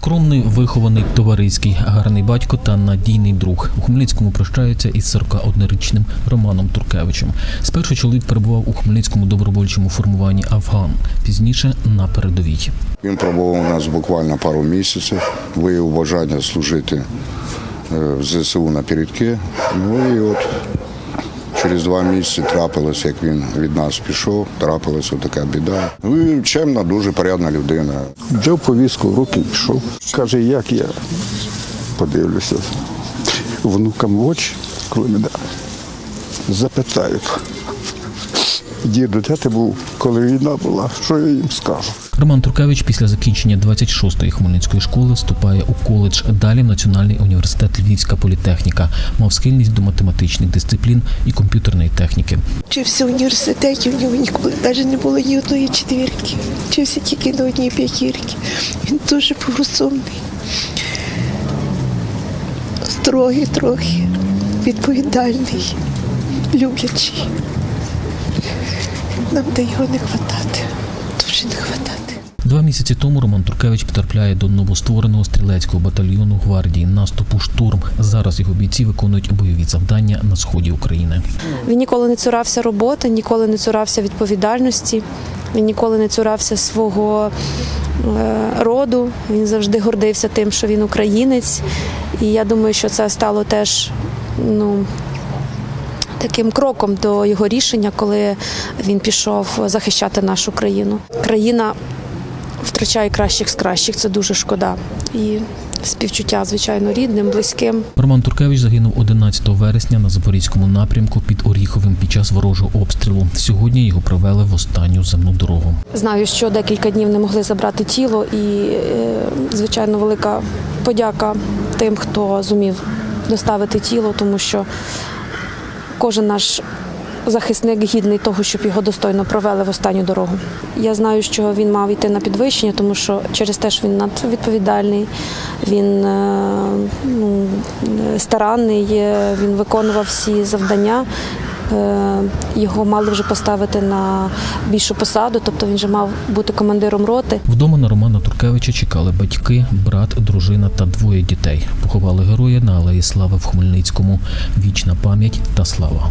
Скромний, вихований, товариський, гарний батько та надійний друг. У Хмельницькому прощаються із 41-річним Романом Туркевичем. Спершу чоловік перебував у Хмельницькому добровольчому формуванні Афган, пізніше на передовій. Він пробував у нас буквально пару місяців, виявив бажання служити е, в ЗСУ на передки. Ну і от через два місяці трапилось, як він від нас пішов, трапилась така біда. Ну, і чемна, дуже порядна людина. Взяв повістку руки пішов. Каже, як я подивлюся внукам в очі, коли мене запитають. Діду, де ти був, коли війна була? Що я їм скажу? Роман Туркевич після закінчення 26-ї Хмельницької школи вступає у коледж, далі в Національний університет Львівська політехніка. Мав схильність до математичних дисциплін і комп'ютерної техніки. Вчився в університеті, у нього ніколи навіть не було ні одної четвірки. Вчився тільки до однієї п'ятірки. Він дуже був розумний, строгий трохи, відповідальний, люблячий. Нам де його не хватати, дуже не хватати. Два місяці тому Роман Туркевич потрапляє до новоствореного стрілецького батальйону гвардії наступу штурм. Зараз його бійці виконують бойові завдання на сході України. Він ніколи не цурався роботи, ніколи не цурався відповідальності, він ніколи не цурався свого е, роду. Він завжди гордився тим, що він українець. І я думаю, що це стало теж ну, таким кроком до його рішення, коли він пішов захищати нашу країну. Країна втрачає кращих з кращих, це дуже шкода. І співчуття, звичайно, рідним, близьким. Роман Туркевич загинув 11 вересня на запорізькому напрямку під Оріховим під час ворожого обстрілу. Сьогодні його провели в останню земну дорогу. Знаю, що декілька днів не могли забрати тіло, і е, звичайно велика подяка тим, хто зумів доставити тіло, тому що кожен наш захисник гідний того, щоб його достойно провели в останню дорогу. Я знаю, що він мав йти на підвищення, тому що через те, що він надвідповідальний, він е, ну, е, старанний, е, він виконував всі завдання. Е, Його мали вже поставити на більшу посаду, тобто він вже мав бути командиром роти. Вдома на Романа Туркевича чекали батьки, брат, дружина та двоє дітей. Поховали героя на алеї Слави в Хмельницькому. Вічна пам'ять та слава.